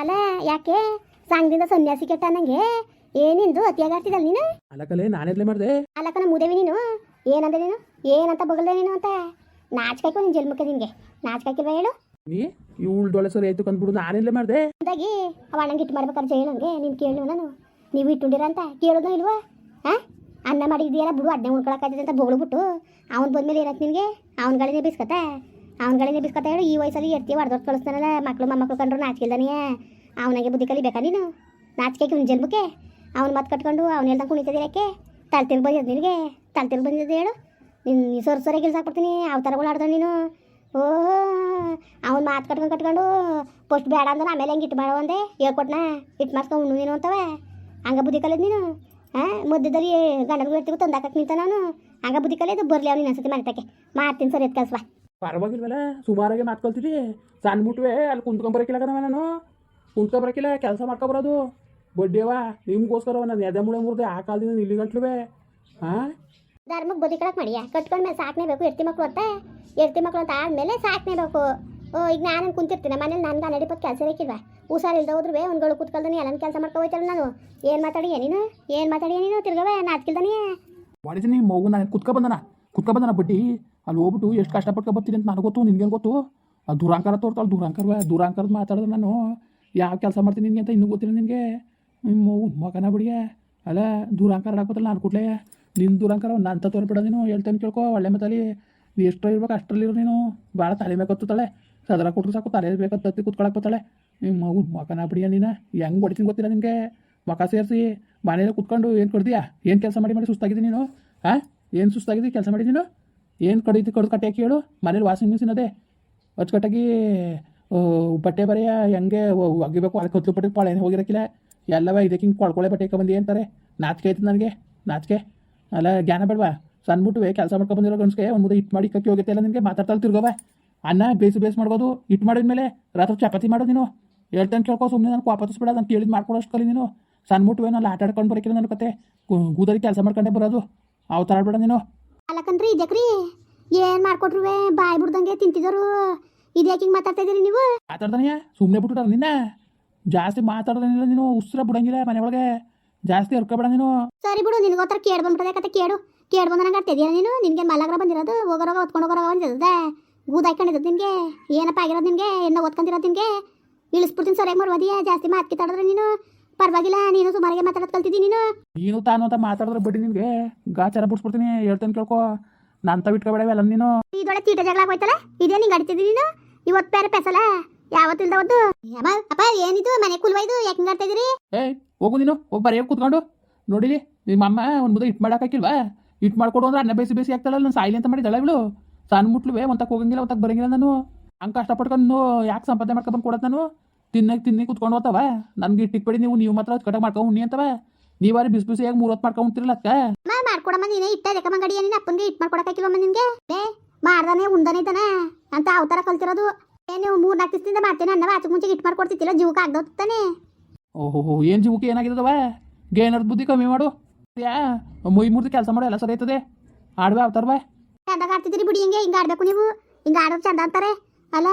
ಅಲ್ಲ ಯಾಕೆ? ಸಂಘದಿಂದ ಸನ್ಯಾಸಿ ಕೆಟ್ಟ ನಂಗೆ ಏನಿಂದು ಅತಿಯಾಗಾಡ್ತಿದ್ದಲ್ಲ ನೀನು? ಅಲ್ಲಕಲೆ ನಾನೆದ್ಲೆ ಮಾಡಿದೆ. ನಮ್ಮ ಮೂದೇವಿ ನೀನು? ಏನಂದೆ ನೀನು? ಏನಂತ ಬಗಲ್ದೆ ನೀನು ಅಂತ? ನಾಚ್ಕಾಯ್ಕೊ ನಿನ್ ಜನ್ಮಕ್ಕೆ ನಿಂಗೆ ನಾಚ್ಕಾಯ್ಕಿಲ್ವ ಹೇಳು? ನೀ ಇವಳು ಡೊಳೆ ಸರಿ ಆಯ್ತು ಕಂದ್ಬಿಡು ನಾನೆದ್ಲೆ ಮಾಡಿದೆ. ಅಂದಾಗಿ ಅವ ಅಣ್ಣಂಗೆ ಇಟ್ಟು ಮಾಡ್ಬೇಕಾದ್ರೆ ಹೇಳಂಗೆ ನೀನು ಕೇಳು ನಾನು ನೀವು ಇಟ್ಟುಂಡಿರ ಅಂತ? ಕೇಳೋದು ಇಲ್ವಾ? ಹಾಂ ಅನ್ನ ಮಾಡಿದ್ಯಲ್ಲ ಬಿಡು ಅಡ್ಡ ಉಳ್ಕೊಳಕ್ಕಾಗ್ತದೆ ಅಂತ ಬೊಗಳ್ಬಿಟ್ಟು ಅವ್ನು ಬಂದ್ಮೇಲೆ ಏನಂತ ನಿನಗೆ? ಅವ್ನ ಗಳಿನೇ ಬಿಸ್ಕತ್ತ? ಅವ್ನ ಬಿಸ್ಕೊತ ಹೇಳು, ಈ ವಯಸ್ಸಲ್ಲಿ ಎತ್ತಿ ಹೊಡೆದೊಟ್ಟು ಕಳಿಸ್ತಾನಲ್ಲ ಮಕ್ಕಳು ಮೊಮ್ಮಕ್ಕಳು ಕಂಡ್ರು ನಾಚಿಕೆಲ್ದಾನೆ. ಅವನಿಗೆ ಬುದ್ಧಿ ಕಲಿಬೇಕಾ ನೀನು? ನಾಚಿಕೆ ಒಂದು ಜನ್ಮಕ್ಕೆ ಅವ್ನು ಮತ್ತೆ ಕಟ್ಕೊಂಡು ಅವ್ನು ಹೇಳ್ದಂಗೆ ಕುಣಿತದಿರಕ್ಕೆ ತಲೆ ಬಂದಿದ್ದು ನಿನಗೆ? ತಲೆ ಬಂದಿದ್ದು ಹೇಳು. ನಿನ್ನ ಸೊರ ಸೊರೆ ಗಿಲ್ಸಾಕ್ಬಿಡ್ತೀನಿ ಥರಗಳು ಆಡ್ದ ನೀನು. ಓಹೋ, ಅವ್ನು ಮಾತು ಕಟ್ಕೊಂಡು ಕಟ್ಕೊಂಡು ಪೋಸ್ಟ್ ಬೇಡ ಅಂದ್ರೆ ಆಮೇಲೆ ಹೆಂಗೆ ಇಟ್ಟು ಮಾಡೋ ಒಂದೇ ಹೇಳ್ಕೊಟ್ನ? ಇಟ್ಟು ಮಾಡ್ಸ್ಕೊಂಡು ಉಣ್ಣು ನೀನು ಅಂತವ? ಹಂಗ ಬುದ್ಧಿ ಕಲಿದ್ ನೀನು? ಹಾಂ ಮಧ್ಯದಲ್ಲಿ ಗಂಡನ ಇರ್ತೀವಿ ತಂದಾಕಕ್ಕೆ ನಿಂತ ನಾನು? ಹಂಗೆ ಬುದ್ಧಿ ಕಲಿಯೋದು ಬರಲಿ ಅವ್ನು ಇನ್ನೊಂದ್ಸತಿ ಮನೆತಕ್ಕೆ. ಮಾಡ್ತೀನಿ ಸರಿ ಎತ್ ಕಲ್ಸ್ವಾ ಪರವಾಗಿಲ್ವಲ್ಲ ಸುಮಾರಾಗಿ ಮಾತ್ಕೊಳ್ತೀವಿ ಸಣ್ಣ ಮುಟ್ವೆ ಅಲ್ಲಿ ಕುಂತ್ಕೊಂಬರಕ್ಕಿಲ್ಲ ನಾನು ಕುಂತ್ಕೊಂಬರಕ್ಕಿಲ್ಲ ಕೆಲಸ ಮಾಡ್ಕೊಬರೋದು ಬಡ್ಡಿಯವ ನಿಮ್ಗೋಸ್ಕರ ನಾನು ಎದೆ ಮುಳೆ ಮುರಿದೆ ಆ ಕಾಲದಿಂದ ಇಲ್ಲಿ ಗಂಟ್ಲುವೆ ಹಾಂ ಧರ್ಮಕ್ಕೆ ಬದಿ ಕಳಕ್ ಮಾಡಿಯಾ ಕಟ್ಕೊಂಡ್ಮೇಲೆ ಸಾಕ್ನೇಬೇಕು ಎರ್ತಿ ಮಕ್ಕಳು ಅಂತ ಎರ್ತಿ ಮಕ್ಕಳು ಅಂತ ಆದ್ಮೇಲೆ ಸಾಕ್ನೇಬೇಕು ಓ ಈಗ ನಾನು ಕುಂತಿರ್ತೀನಿ ಮನೇಲಿ ನನ್ಗೆ ಹನ್ನೆರಡು ಕೆಲಸ ಬೇಕಿಲ್ವಾ ಹುಷಾರಿಲ್ದ ಹೋದ್ರು ಒಂದ್ಗಳು ಕೂತ್ಕೊಳ್ದಾನೆ ಎಲ್ಲ ಕೆಲಸ ಮಾಡ್ಕೊಬೋಯ್ತಲ್ಲ ನಾನು ಏನು ಮಾತಾಡಿಯ ನೀನು ಏನು ಮಾತಾಡಿಯ ನೀನು ತಿರ್ಗವೆ ನಾಚ್ಕಿಲ್ದಾನೆ ಮಾಡಿದ್ದೀನಿ ಮಗು ನಾನು ಕುತ್ಕೊ ಬಂದನ ಕುತ್ಕೊ ಬಂದನ ಬಡ್ಡಿ ಅಲ್ಲಿ ಹೋಗ್ಬಿಟ್ಟು ಎಷ್ಟು ಕಷ್ಟಪಟ್ಕೊ ಬರ್ತೀನಿ ಅಂತ ನನಗೆ ಗೊತ್ತು, ನಿನ್ಗೇನು ಗೊತ್ತು? ಆ ದುರಾಂಕಾರ ತೋರ್ತಾಳೆ ದುರಾಂಕಾರ ದುರಾಂಕರದ ಮಾತಾಡಿದ್ರೆ ನಾನು. ಯಾವ ಕೆಲಸ ಮಾಡ್ತೀನಿ ನಿನಗೆ ಅಂತ ಇನ್ನೂ ಗೊತ್ತಿಲ್ಲ ನಿನಗೆ. ಮಗು ಮಗನ ಬಿಡಿಗೆ ಅಲ್ಲ, ದುರಾಂಕಾರ ಹಾಕೋತಲ್ಲ ನಾನು ಕೂಡಲೇ. ನಿನ್ನ ದುರಾಂಕಾರ ನಾನು ತೋರ್ಬಿಡ ನೀನು, ಹೇಳ್ತೇನೆ ಕೇಳ್ಕೊ, ಒಳ್ಳೆ ಮತ್ತಲ್ಲಿ ನೀ ಎಷ್ಟು ಇರ್ಬೇಕು ಅಷ್ಟರಲ್ಲಿರೋ ನೀನು. ಭಾಳ ತಲೆ ಬೇಕತ್ತಾಳೆ ಸದರ ಕೊಟ್ಟರು ಸಾಕು ತಲೆ ಬೇಕಂತ ತತ್ತಿ ಕುತ್ಕೊಳಕ್ಕೆ ಬರ್ತಾಳೆ. ನಿಮ್ಮ ಮಗು ಮಗನ ಬಿಡಿಯ ನೀನು? ಹೆಂಗೆ ಹೊಡಿತೀನಿ ಗೊತ್ತಿಲ್ಲ ನಿನಗೆ. ಮಕ ಸೇರಿಸಿ ಮನೇಲಿ ಕುತ್ಕೊಂಡು ಏನು ಕೊಡ್ತೀಯಾ ಏನು ಕೆಲಸ ಮಾಡಿ ಮಾಡಿ ಸುಸ್ತಾಗಿದ್ದೀನಿ ನೀನು? ಹಾಂ ಏನು ಸುಸ್ತಾಗಿದ್ದೀನಿ ಕೆಲಸ ಮಾಡಿ ನೀನು? ಏನು ಕಡಿದು ಕಡ್ದು ಕಟ್ಟೆ ಕೇಳು. ಹೇಳು ಮನೇಲಿ ವಾಷಿಂಗ್ ಮಿಷಿನ್ ಅದೇ. ಅಚ್ಚುಕಟ್ಟಾಗಿ ಬಟ್ಟೆ ಬರೆಯ, ಹೆಂಗೆ ಒಗಿಬೇಕು, ಅದಕ್ಕೆ ಹೊತ್ತು ಪಟ್ಟೆ ಪಾಳೆ ಹೋಗಿರಕ್ಕಿಲ್ಲ ಎಲ್ಲವ ಇದಕ್ಕೆ ಹಿಂಗೆ ಕೊಳ್ಕೊಳೆ ಬಟ್ಟೆ ಬಂದು ಅಂತಾರೆ. ನಾಚಿಕೆ ಆಯ್ತು ನನಗೆ. ನಾಚಿಕೆ. ಅಲ್ಲ, ಜ್ಞಾನ ಬೇಡವಾ? ಸಣ್ಣ ಕೆಲಸ ಮಾಡ್ಕೊ ಬಂದಿರೋ ಗಂಡ್ಸ್ಗೆ ಒಂದು ಮುದ್ದೆ ಇಟ್ಟು ಮಾಡಿ ಕಕ್ಕಿ ಹೋಗುತ್ತೆ ಇಲ್ಲ ನಿನಗೆ? ಮಾತಾಡ್ತಾ ತಿರ್ಗವ. ಅನ್ನ ಬೇಸು ಬೇಯಿಸಿ ಮಾಡ್ಬೋದು. ಇಟ್ಟು ಮಾಡಿದ್ಮೇಲೆ ರಾತ್ರಿ ಚಪಾತಿ ಮಾಡೋದು ನೀನು. ಹೇಳ್ತಾನೆ ಕೇಳ್ಕೊ ಸುಮ್ಮನೆ ನಾನು ವಾಪಸ್ಬಿಡ ನಾನು ಕೇಳಿದ್ ಮಾಡ್ಕೊಳ್ಳೋಷ್ಟು ಕಲಿ ನೀನು. ಸಣ್ಣ ಮುಟ್ಟುವೆ ನಾನು ಆಟ ಆಡ್ಕೊಂಡು ನನ್ನ ಕತೆ. ಗೂದರಿ ಕೆಲಸ ಮಾಡ್ಕೊಂಡೆ ಬರೋದು. ಅವು ಥರ ಆಡ್ಬೇಡ ನೀನು. ಅಲ್ಲಕಂದ್ರಿ ಇದಕ್ರಿ ಏನು ಮಾಡ್ಕೊಟ್ರುವೆ? ಬಾಯ್ ಬಿಡ್ದಂಗೆ ತಿಂತಿದ್ರು ಇದ್ಯಾಕೆ ಹಿಂಗೆ ಮಾತಾಡ್ತಾ ಇದೀರಿ ನೀವು? ಮಾತಾಡ್ದಾನೆ? ಸುಮ್ಮನೆ ಬಿಟ್ಬಿಟ್ಟಾರ ನಿನ್ನ? ಜಾಸ್ತಿ ಮಾತಾಡೋದಿಲ್ಲ ನೀನು ಉಸಿರ ಬಿಡಂಗಿಲ್ಲ ಮನೆ ಒಳಗೆ ಜಾಸ್ತಿ ಹರ್ಕೊಬೇಡ ನೀನು. ಸರಿ ಬಿಡು ನಿನಗೋತ್ರ ಕೇಡ್ ಬಂದ್ಬಿಟ್ಟದೆ ಕತೆ ಕೇಳು ಕೇಡ್ ಬಂದ ನಂಗೆ ಆಡ್ತಿದ್ಯಾ ನೀನು? ನಿನಗೆ ಮಲಗ್ರ ಬಂದಿರೋದು? ಹೋಗೋರೋಗ ಹೊತ್ಕೊಂಡು ಹೋಗೋರೋಗ ಬಂದಿರೋದೆ? ಗೂದ ಹಾಕೊಂಡಿದ್ದು ನಿನಗೆ ಏನಪ್ಪ ಆಗಿರೋದು ನಿನಗೆ ಎನ್ನ ಓದ್ಕೊಂಡಿರೋದು ನಿನಗೆ ಇಳಿಸ್ಬಿಡ್ತೀನಿ ಸರಿಯಾಗಿ ಮಾಡ್ಬೋದಿಯಾ ಜಾಸ್ತಿ ಮಾತು ಕಿತ್ತಾಡಿದ್ರೆ ನೀನು. ಪರವಾಗಿಲ್ಲ ನೀನು ಸುಮಾರಿಗೆ ಮಾತಾಡೋದು ಕಲ್ತಿದ್ದೀನಿ ನೀನು. ನೀನು ತಾನು ಅಂತ ಮಾತಾಡಿದ್ರೆ ಬಡ್ಡಿ ನಿನ್ಗೆ. ಗಾಚಾರ ಬಿಡ್ಸ್ಬಿಡ್ತೀನಿ ಹೇಳ್ತೇನೆ ಕೇಳ್ಕೊ. ನಾನು ತಾವು ಇಟ್ಕೊಬೇಡವೆಲ್ಲ ನೀನು. ಇದೊಳೆ ತೀಟ ಜಗಳ ಆಗೋಯ್ತಲ್ಲ? ಇದೇ ನಿಂಗೆ ಅಡಿತಿದ್ದೀನಿ ನೀನು? ಇವತ್ತು ಬೇರೆ ಪೆಸಲ? ಯಾವತ್ತಿಲ್ದ ಒಂದು ಅಪ್ಪ ಏನಿದು? ಮನೆ ಕುಲ್ವ ಇದು? ಯಾಕೆ ಹಿಂಗೆ ಆಡ್ತಾ ಇದೀರಿ? ಏಯ್ ಹೋಗು ನೀನು. ಹೋಗಿ ಬರೀ ಕೂತ್ಕೊಂಡು. ನೋಡಿಲಿ ನಿಮ್ಮ ಅಮ್ಮ ಒಂದು ಮುದ್ದೆ ಇಟ್ ಮಾಡೋಕ್ಕಾಕಿಲ್ವಾ ಇಟ್ ಮಾಡ್ಕೊಡು ಅಂದ್ರೆ ಅನ್ನ ಬೇಸಿ ಬೇಸಿ ಆಗ್ತಾಳಲ್ಲ ನಾನು ಸಾಯಿಲಿ ಅಂತ ಮಾಡಿದಳ ಇವಳು. ಸಣ್ಣ ಮುಟ್ಲುವೆ ಒಂತಕ್ಕೆ ಹೋಗಂಗಿಲ್ಲ ಒಂತಕ್ಕೆ ಬರಂಗಿಲ್ಲ ನಾನು. ಹಂಗೆ ಕಷ್ಟಪಟ್ಕೊಂಡು ಯಾಕೆ ಸಂಪಾದನೆ ಮಾಡ್ಕೊಂಡು ಕೊಡೋದು ನಾನು? ತಿನ್ನಕ್ಕೆ ತಿನ್ನಿ ಕುತ್ಕೊಂಡು ಹೋಗ್ತಾವ ನನಗೆ ಇಟ್ಟಿಕ್ಬೇಡಿ ನೀವು ನೀವು ಮಾತ್ರ ಕಟ್ಟಾಗಿ ಮಾಡ್ಕೊಂಡು ಉಣ್ಣಿ ಅಂತವ? ನೀವಾರಿ ಬಿಸಿ ಬಿಸಿಯಾಗಿ ಮೂರು ಹೊತ್ತು ಮಾಡ್ಕೊಂಡು ಉಣ್ತಿರಲ್ಲ ಅದಕ್ಕೆ ಅಮ್ಮ ಮಾಡ್ಕೊಡಮ್ಮ ನೀನೇ ಇಟ್ಟ ಅದಕ್ಕೆ ಮಂಗಡಿ ನೀನು ಅಪ್ಪನಿಗೆ ಇಟ್ಟು ಮಾಡ್ಕೊಡಕ್ಕಾಕಿಲ್ವಮ್ಮ ನಿನ್ಗೆ? ಏ ಮಾಡ್ದಾನೆ ಉಂಡನೆ ಇದ್ದಾನ? ಅಂತ ಅವತಾರ ಕಲ್ತಿರೋದು? ನೀವು ಮೂರ್ ನಾಲ್ಕು ದಿವಸದಿಂದ ಮಾಡ್ತೇನೆ ಅನ್ನವ ಆಚೆ ಮುಂಚೆ ಇಟ್ಟು ಮಾಡ್ಕೊಡ್ತಿತ್ತಿಲ್ಲ ಜೀವಕ್ಕೆ ಆಗ್ದೋತಾನೆ ಓಹೋ ಏನು ಜೀವಕ್ಕೆ ಏನಾಗಿದ್ದವ? ಗೇನರ್ದ ಬುದ್ಧಿ ಕಮ್ಮಿ ಮಾಡು. ಯಾ ಮೊಯ್ ಮುರಿದು ಕೆಲಸ ಮಾಡು ಎಲ್ಲ ಸರಿ ಆಯ್ತದೆ. ಆಡ್ವೆ ಬಾ ಚಂದಾಗ ಆಡ್ತಿದ್ದೀರಿ ಬಿಡಿ ಹಿಂಗೆ ಹಿಂಗೆ ಆಡ್ಬೇಕು ನೀವು. ಹಿಂಗೆ ಆಡೋದು ಚಂದ ಅಂತಾರೆ. ಅಲ್ಲ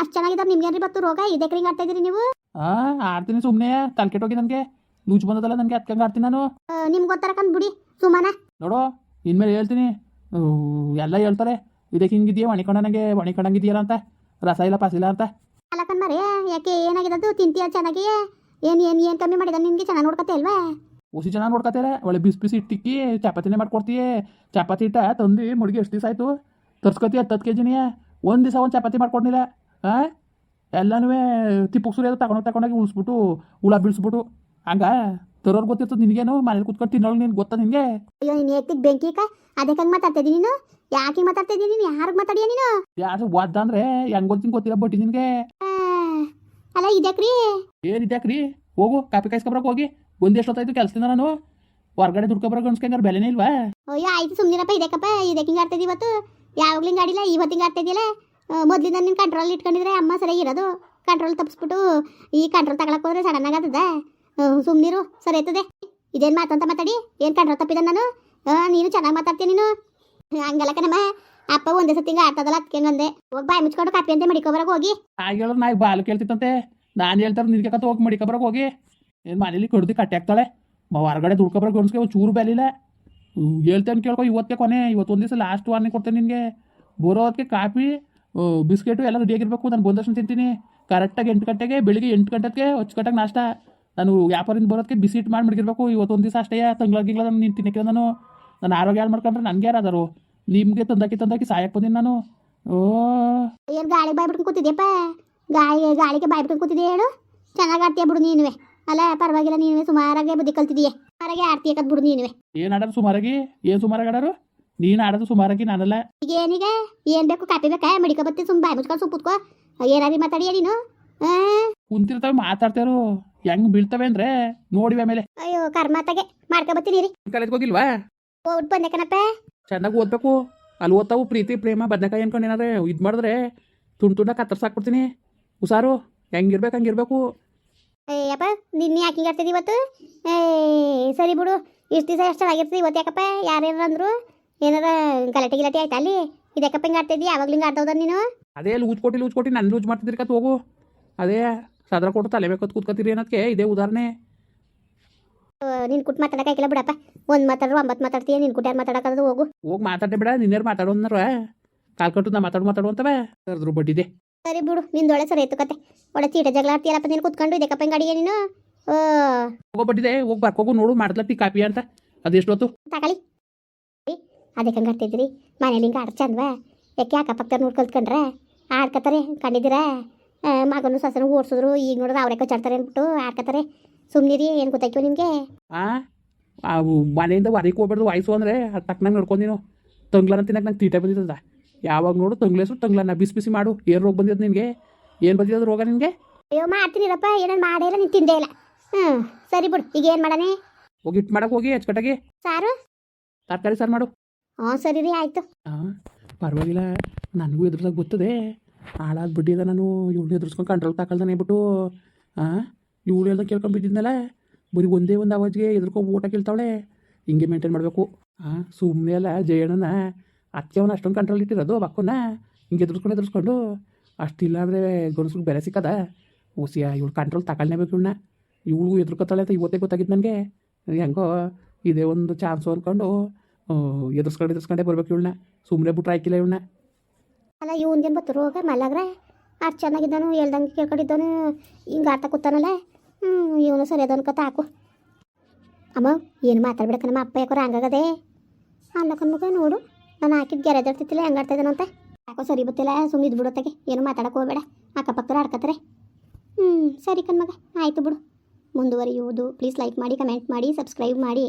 ಅಷ್ಟು ಚೆನ್ನಾಗಿದ್ದಾರೆ ನಿಮ್ಗೇನ್ರಿ ಬತ್ತು ರೋಗ? ಇದಕ್ಕೆ ಹಿಂಗೆ ಆಡ್ತಾ ಇದೀರಿ ನೀವು? ಆ ಆಡ್ತೀನಿ ಸುಮ್ಮನೆ ಕೆಟ್ಟೋಗಿ ನನಗೆ. ಲೂಚ್ ಬಂದದಲ್ಲ ನನಗೆ ಅತ್ಕಂಗೆ ಆಡ್ತೀನಿ ನಾನು. ನಿಮ್ಗೆ ಗೊತ್ತಾರಕಂದ್ ಬಿಡಿ ಸುಮ್ಮನ ನೋಡು ಇನ್ಮೇಲೆ ಹೇಳ್ತೀನಿ. ಊ, ಎಲ್ಲ ಹೇಳ್ತಾರೆ. ಇದಕ್ಕೆ ಹಿಂಗಿದೆಯಾ ಒಣಿಕೊಂಡ ನನಗೆ ಒಣಿಕೊಂಡಂಗಿದೆಯಲ್ಲ ಅಂತ. ರಸ ಇಲ್ಲ ಪಾಸಿಲ್ಲ ಅಂತ. ಅಲ್ಲಕನ್ ಮರೆ ಯಾಕೆ ಏನಾಗಿರೋದು ತಿಂತೀಯ ಚೆನ್ನಾಗಿ? ಏನು ಏನ್ ಏನ್ ಕಮ್ಮಿ ಮಾಡಿದ ನಿಮಗೆ ಚೆನ್ನಾಗಿ ನೋಡ್ಕತ್ತೆ ಅಲ್ವಾ? ಉಸಿ ಚೆನ್ನಾಗಿ ನೋಡ್ಕೊತಾರೆ ಒಳ್ಳೆ ಬಿಸಿ ಬಿಸಿ ಇಟ್ಟಿಕ್ಕಿ ಚಪಾತಿನೇ ಮಾಡ್ಕೊಡ್ತೀಯ. ಚಪಾತಿ ಇಟ್ಟ ತಂದು ಮುಡುಗಿ ಎಷ್ಟು ದಿವಸ ಆಯಿತು? ತರ್ಸ್ಕೊತಿ ಹತ್ತತ್ತು ಕೆ ಒಂದು ದಿವಸ ಒಂದು ಚಪಾತಿ ಮಾಡ್ಕೊಡ್ನಿಲ್ಲ ಹಾಂ ಎಲ್ಲನೂ ತಿಪ್ಪಕ್ಕೆ ಅದು ತಗೊಂಡೋಗಿ ತಗೊಂಡೋಗಿ ಉಳಿಸ್ಬಿಟ್ಟು ಹುಳ ಬೀಳಿಸ್ಬಿಟ್ಟು ಹಂಗ? ತರೋರು ಗೊತ್ತಿರ್ತದೆ ನಿನಗೇನು? ಮನೇಲಿ ಕುತ್ಕೊಂಡು ತಿನ್ನೋಳು ನಿನ್ಗೆ ಗೊತ್ತಾ ನಿನಗೆ? ಅಯ್ಯೋ ನೀನು ಏಕ್ತಿಗೆ ಬೆಂಕಿ ಕಾ? ಅದಕ್ಕೆ ಹಂಗೆ ಮಾತಾಡ್ತಾ ಇದ್ದೀನಿ ನೀನು? ಯಾಕೆ ಮಾತಾಡ್ತಾ ಇದ್ದೀನಿ ನೀನು? ಯಾರಿಗೆ ಮಾತಾಡಿಯ ನೀನು? ಯಾರು ವಾದ ಅಂದ್ರೆ ಹೆಂಗ್ ಗೊತ್ತಿನ ಗೊತ್ತಿಲ್ಲ ಬಟ್ಟಿ ನಿನಗೆ. ಅಲ್ಲ ಇದ್ಯಾಕ್ರಿ? ಏನಿದ್ಯಾಕ್ರಿ? ಹೋಗು ಕಾಪಿ ಕಾಯಿಸ್ಕೊಬ್ರಕ್ಕೆ ಹೋಗಿ. ಒಂದು ಎಷ್ಟೊತ್ತಾಯ್ತು ಕೆಲಸದಿಂದ ನಾನು? ಹೊರಗಡೆ ದುಡ್ಕೊಬ್ರ ಅನ್ಸ್ಕೊಂಡ್ರೆ ಬೆಲೆನೇ ಇಲ್ವಾ? ಅಯ್ಯೋ ಆಯ್ತು ಸುಮ್ಮನಿರಪ್ಪ ಇದಕ್ಕಪ್ಪ ಇದಕ್ಕೆ ಹಿಂಗೆ ಆಡ್ತಿದ್ದೀವಿ ಇವತ್ತು? ಯಾವಾಗ್ಲೂ ಹಿಂಗೆ ಆಡಿಲ್ಲ ಇವತ್ತು ಹಿಂಗೆ ಆಡ್ತಾ ಇದೆಯಲ್ಲ? ಮೊದಲಿಂದ ನೀನು ಕಂಟ್ರೋಲ್ ಇಟ್ಕೊಂಡಿದ್ರೆ ಅಮ್ಮ ಸರಿಯಾಗಿರೋದು ಕಂಟ್ರೋಲ್ ತಪ್ಪಿಸ್ಬಿಟ್ಟು ಈ ಕಂಟ್ರೋಲ್ ತಗೊಳಕ್ ಹೋದ್ರೆ ಸಡನ್ ಆಗತ್ತದ ಸುಮ್ಮನಿರು ಸರಿ ಆಯ್ತದೆ. ಇದೇನು ಮಾತಂತ ಮಾತಾಡಿ, ಏನು ಕಂಟ್ರೋಲ್ ತಪ್ಪಿದ ನಾನು? ನೀನು ಚೆನ್ನಾಗಿ ಮಾತಾಡ್ತೀನಿ ನೀನು? ಹಂಗಲ್ಲ ಕಣಮ್ಮ, ಅಪ್ಪ ಒಂದೇ ಸತಿ ಆಡ್ತದಲ್ಲ ಅದಕ್ಕೆ ಹಂಗಂದೆ ಹೋಗಿ ಬಾಯಿ ಮುಚ್ಕೊಂಡು ಕಾಪಿ ಅಂತ ಮಡಿಕೊಬರಕ್ಕೆ ಹೋಗಿ. ಹಾಗೆ ಹೇಳೋದು ನಾ ಬಾಲು ಕೇಳ್ತಿತ್ತಂತೆ. ನಾನು ಹೇಳ್ತಾರೆ ನಿನ್ಗೆ ಕತ್ತ ಹೋಗಿ ಮಡಿಕೊಬರಕ್ಕೆ ಹೋಗಿ. ಏನು ಮನೇಲಿ ಕೊಡ್ದು ಕಟ್ಟೆ ಹಾಕ್ತಾಳೆ. ಹೊರಗಡೆ ದುಡ್ಕೊಬರಕ್ಕೆ ಗನ್ಸ್ಗೆ ಒಂದು ಚೂರು ಬೆಲಿಲ್ಲ. ಹೇಳ್ತೇನೆ ಕೇಳ್ಕೊ, ಇವತ್ತೇ ಕೊನೆ ಇವತ್ತು ಒಂದು ದಿವಸ ಲಾಸ್ಟ್ ವಾರ್ನಿಂಗ್ ಕೊಡ್ತೇನೆ ನಿನಗೆ. ಬರೋ ಹೊತ್ತಿಗೆ ಕಾಫಿ ಬಿಸ್ಕೆಟು ಎಲ್ಲ ರೆಡಿಯಾಗಿರ್ಬೇಕು ನಾನು ಬಂದಷ್ಟು ತಿಂತೀನಿ. ಕರೆಕ್ಟಾಗಿ ಎಂಟು ಗಂಟೆಗೆ, ಬೆಳಿಗ್ಗೆ ಎಂಟು ಗಂಟೆಗೆ ಹೊಚ್ಕಟ್ಟಾಗ ನಾಷ್ಟ. ನಾನು ವ್ಯಾಪಾರದಿಂದ ಬರೋದಕ್ಕೆ ಬಿಸಿಟ್ ಮಾಡಿ ಇವತ್ತು ಒಂದು ದಿವಸ ಅಷ್ಟೇ, ತಂಗ್ಳ ಗಿಂಗ್ಳ ನಾನು ನೀನು ತಿನ್ನಕ್ಕೆ ನಾನು. ನಾನು ಆರೋಗ್ಯ ಹಾಳು ಮಾಡ್ಕೊಂಡ್ರೆ ನನಗೆ ಯಾರಾದರು? ನಿಮಗೆ ತಂದಾಕಿ ತಂದಾಕಿ ಸಾಯಕ್ಕೆ ಬಂದೀನಿ ನಾನು. ಓ. ಏನು ಗಾಳಿ ಬಾಯ್ಬಿಟ್ಕೊಂಡು ಕೂತಿದ್ದೆಪ್ಪ ಗಾಳಿ ಗಾಳಿಗೆ ಬಾಯ್ಬಿಟ್ಕೊಂಡು ಕೂತಿದ್ದೆ ಹೇಳು? ಚೆನ್ನಾಗಿ ಆಡ್ತೀಯ ಬಿಡು ನೀನುವೆ. ಅಲ್ಲ ಪರವಾಗಿಲ್ಲ ನೀನೇ ಸುಮಾರಾಗೆ ಬುದ್ಧಿ ಕಲ್ತಿದೀಯ. ಸುಮಾರಾಗೆ ಆಡ್ತೀಯ ಕತ್ ಬಿಡು ನೀನುವೆ ಏನ್ ಆಡೋದು ಸುಮಾರಾಗಿ? ಏನ್ ಸುಮಾರಾಗಿ ಆಡೋರು ನೀನ್ ಆಡೋದು ಸುಮಾರಾಗಿ ನಾನಲ್ಲ. ಈಗ ಏನೀಗ ಏನ್ ಬೇಕು ಕಾಪಿ ಬೇಕಾ? ಮಡಿಕ ಬತ್ತಿ ಸುಮ್ ಬಾಯ್ ಮುಚ್ಕೊಂಡು ಸುಮ್ಮ ಕುತ್ಕೋ. ಏನಾದ್ರೂ ಮಾತಾಡಿಯ ನೀನು? ಆ? ಕುಂತಿರ್ತಾವೆ ಮಾತಾಡ್ತಾರು ಹೆಂಗ್ ಬೀಳ್ತವೆ ಅಂದ್ರೆ ನೋಡಿವೆ ಮೇಲೆ ಅಯ್ಯೋ ಕರ್ಮಾತಗೆ ಮಾಡ್ಕೊ ಬತ್ತೀನಿ ರೀ ಕಾಲೇಜ್ ಹೋಗಿಲ್ವಾ? ಹೋಗ್ಬಿಟ್ಟು ಬಂದೆ ಕಣಪ್ಪ ಚೆನ್ನಾಗಿ ಓದ್ಬೇಕು. ಅಲ್ಲಿ ಓದ್ತಾವು ಪ್ರೀತಿ ಪ್ರೇಮ ಬದನೆಕಾಯಿ ಅನ್ಕೊಂಡು ಏನಾದ್ರೆ ಇದು ಮಾಡಿದ್ರೆ ತುಂಡು ತುಂಡ ಕತ್ತರ್ಸಾಕ್ಬಿಡ್ತೀನಿ ಹುಷಾರು. ಹೆಂಗಿರ್ಬೇಕು ಹಂಗಿರ್ಬೇಕು. ಅಯ್ಯಪ್ಪ ನಿನ್ನೆ ಯಾಕೆ ಆಡ್ತಿದ್ದಿ ಇವತ್ತು? ಏಯ್ ಸರಿ ಬಿಡು ಇಷ್ಟು ದಿವಸ ಎಷ್ಟು ಚೆನ್ನಾಗಿರ್ತೀವಿ ಇವತ್ತು ಯಾಕಪ್ಪ? ಯಾರ್ಯಾರು ಅಂದ್ರು? ಏನಾರ ಗಲಾಟೆ ಗಿಲಾಟೆ ಆಯ್ತಾ ಅಲ್ಲಿ? ಇದಕ್ಕಪ್ಪ ಹಿಂಗೆ ಆಡ್ತಿದ್ದಿ ಯಾವಾಗ್ಲೂ ಹಿಂಗೆ ಆಡ್ತಾ ನೀನು? ಅದೇ ಲೂಜ್ ಕೊಟ್ಟು ಲೂಜ್ ಕೊಟ್ಟು ನನ್ನ ಲೂಜ್ ಮಾಡ್ತಿದ್ರಿ ಕತ್ ಹೋಗು. ಅದೇ ಸದ್ರ ಕೊಟ್ಟು ತಲೆ ಬೇಕತ್ ಕೂತ್ಕೊತೀರಿ ಅನ್ನೋದಕ್ಕೆ ಇದೇ ಉದಾಹರಣೆ. ನಿನ್ ಕುಟ್ ಮಾತಾಡಕ್ಕಾಗಿಲ್ಲ ಬಿಡಪ್ಪ. ಒಂದು ಮಾತಾಡ್ರು ಒಂಬತ್ತು ಮಾತಾಡ್ತೀಯ ನಿನ್ ಕುಟ್ ಯಾರು ಮಾತಾಡೋಕ್ಕಾದ್ರು ಹೋಗು. ಹೋಗಿ ಮಾತಾಡ್ದೆ ಬಿಡ ನಿನ್ನೇರು ಮಾತಾಡೋ ಅನ್ನೋರು ಕಾಲ್ ಕಟ್ಟು ನಾ ಮಾತಾಡು ಮಾತಾಡು ಅಂತವೆ. ಕರೆದ್ರು ಬಡ್ಡಿದೆ. ಸರಿ ಬಿಡು ನಿಂದೊಳೆ ಸರಿ ಆಯ್ತು ಕತೆ. ಒಳ್ಳೆ ಚೀಟ ಜಗಳ ಆಡ್ತೀಯಲ್ಲಪ್ಪ ನೀನು ಕುತ್ಕೊಂಡು ಇದೆ ಹಿಂಗೆ ಅಡಿಗೆ ನೀನು? ಓ. ಹೋಗೋ ಹೋಗಿ ಬರ್ಕೋಗು ನೋಡು ಮಾಡ್ಲಾ ಪಿಕಾಪಿ ಕಾಪಿ ಅಂತ. ಅದೆಷ್ಟೊತ್ತು ತಗೊಳ್ಳಿ. ಅದಕ್ಕೆ ಹಂಗೆ ಆಡ್ತಿದ್ರಿ. ಮನೇಲಿ ಹಿಂಗೆ ಆಡ್ ಚಂದ್ವಾ ಯಾಕೆ ಅಕ್ಕಪಕ್ಕ ನೋಡಿ ಕಲ್ತ್ಕೊಂಡ್ರೆ? ಆಡ್ಕತಾರೆ ಕಂಡಿದ್ದೀರ? ಮಗನು ಸಸನು ಓಡಿಸಿದ್ರು ಈಗ ನೋಡಿದ್ರೆ ಅವ್ರೆ ಕಚ್ಚಾಡ್ತಾರೆ ಅಂದ್ಬಿಟ್ಟು ಆಡ್ಕತ್ತಾರೆ. ಸುಮ್ಮನಿರಿ ಏನು ಗೊತ್ತಾಯ್ತು ನಿಮಗೆ? ಆ ಮನೆಯಿಂದ ಹೊರಗೆ ಹೋಗ್ಬಾರ್ದು ವಾಯ್ಸು ಅಂದರೆ ಅದು ತಕ್ಕನಂಗೆ ನೋಡ್ಕೊಂಡು ನೀನು. ತಂಗ್ಲಾರ ತಿನ್ನಕ್ಕೆ ನಂಗೆ ತೀಟ ಬಂದಿದ್ದದ ಯಾವಾಗ ನೋಡು ತಂಗ್ಲೇಸು ತಂಗ್ಲನ್ನ ಬಿಸಿ ಬಿಸಿ ಮಾಡು. ಏನು ರೋಗ ಬಂದಿದ್ದು ನಿನಗೆ? ಏನು ಬಂದಿದ್ದು ರೋಗ ನಿನಗೆ? ಅಯ್ಯೋ ಮಾಡ್ತೀನಿರಪ್ಪ ಏನೇನು ಮಾಡೇ ಇಲ್ಲ ನೀನು ತಿಂದೇ ಇಲ್ಲ. ಹ್ಞೂ ಸರಿ ಬಿಡು ಈಗ ಏನು ಮಾಡಾನೆ ಹೋಗಿ ಇಟ್ಟು ಮಾಡಕ್ಕೆ ಹೋಗಿ ಅಚ್ಚಕಟ್ಟಾಗಿ. ಸಾರು? ತರಕಾರಿ ಸಾರು ಮಾಡು. ಹಾ ಸರಿ ರೀ ಆಯ್ತು. ಹಾಂ ಪರವಾಗಿಲ್ಲ ನನಗೂ ಎದುರ್ದಾಗ ಗೊತ್ತದೆ. ಹಾಳಾದ ಬಿಟ್ಟಿದ ನಾನು ಇವಳು ಎದುರಿಸ್ಕೊಂಡು ಕಂಟ್ರೋಲ್ ತಗೊಳ್ದಾನೆ ಬಿಟ್ಟು ಹಾಂ ಇವಳು ಹೇಳ್ದಂಗೆ ಕೇಳ್ಕೊಂಡು ಬಿದ್ದಿದ್ನಲ್ಲ ಬರೀ ಒಂದೇ ಒಂದು ಅವಾಜ್ಗೆ ಎದುರ್ಕೊಂಡು ಊಟ ಕೇಳ್ತಾವಳೆ. ಹಿಂಗೆ ಮೇಂಟೈನ್ ಮಾಡಬೇಕು. ಹಾಂ ಸುಮ್ಮನೆ ಅಲ್ಲ ಜಯಣ್ಣನ ಅತ್ತೆ ಅಷ್ಟೊಂದು ಕಂಟ್ರೋಲ್ ಇಟ್ಟಿರೋದು ಬಕ್ಕುನ ಹಿಂಗೆ ಎದುರಿಸ್ಕೊಂಡು ಎದುರಿಸ್ಕೊಂಡು ಅಷ್ಟಿಲ್ಲ ಅಂದರೆ ಗಣಸ್ರಿಗೆ ಬೆಲೆ ಸಿಕ್ಕದ ಓಸಿಯ ಇವಳು ಕಂಟ್ರೋಲ್ ತಗೊಳ್ಳೇಬೇಕು ಇವಳನ್ನ. ಇವಳು ಎದುರ್ಕೊತಾಳೆ ಅಂತ ಇವತ್ತೇ ಗೊತ್ತಾಗಿತ್ತು ನನಗೆ. ಹೆಂಗೋ, ಇದೇ ಒಂದು ಚಾನ್ಸು ಅಂದ್ಕೊಂಡು ಎದುರ್ಸ್ಕೊಂಡು ಎದುರ್ಸ್ಕೊಂಡೇ ಬರ್ಬೇಕು ಇವಳನ್ನ. ಸುಮ್ಮನೆ ಬಿಟ್ರೆ ಹಾಕಿಲ್ಲ ಇವಳನ್ನ. ಅಲ್ಲ, ಇವನ್ಗೇನು ಬತ್ತು ರೋಗ, ಮಲ್ಲಾಗ್ರೆ? ಅಷ್ಟು ಚೆನ್ನಾಗಿದ್ದಾನು, ಹೇಳ್ದಂಗೆ ಕೇಳ್ಕೊಂಡಿದ್ದಾನು, ಹಿಂಗೆ ಆಡ್ತಾ ಕೂತಾನಲ್ಲ? ಹ್ಞೂ ಇವನು ಸರಿ ಅದನ್ ಕಥ, ಹಾಕು. ಅಮ್ಮ, ಏನು ಮಾತಾಡ್ಬಿಡಕ್ಕ, ನಮ್ಮ ಅಪ್ಪ ಯಾಕೋ ಹಂಗಾಗದೆ ಅಲ್ಲ ಕಣ್ಮಗ ನೋಡು. ನಾನು ಹಾಕಿದ್ ಗ್ಯಾರೇಜ್ ಆಡ್ತಿತ್ತಿಲ್ಲ ಹೆಂಗೆ ಆಡ್ತಾ ಯಾಕೋ ಸರಿ ಗೊತ್ತಿಲ್ಲ ಸುಮ್ಮನೆ ಇದು ಬಿಡೋತ್ತಾಗೆ ಏನು ಮಾತಾಡಕ್ಕೆ ಹೋಗ್ಬೇಡ. ಅಕ್ಕಪಕ್ಕದ ಆಡ್ಕತ್ತಾರೆ. ಹ್ಞೂ ಸರಿ ಕಣ್ಮಗ ಆಯಿತು ಬಿಡು. ಮುಂದುವರಿಯುವುದು. ಪ್ಲೀಸ್ ಲೈಕ್ ಮಾಡಿ ಕಮೆಂಟ್ ಮಾಡಿ ಸಬ್ಸ್ಕ್ರೈಬ್ ಮಾಡಿ.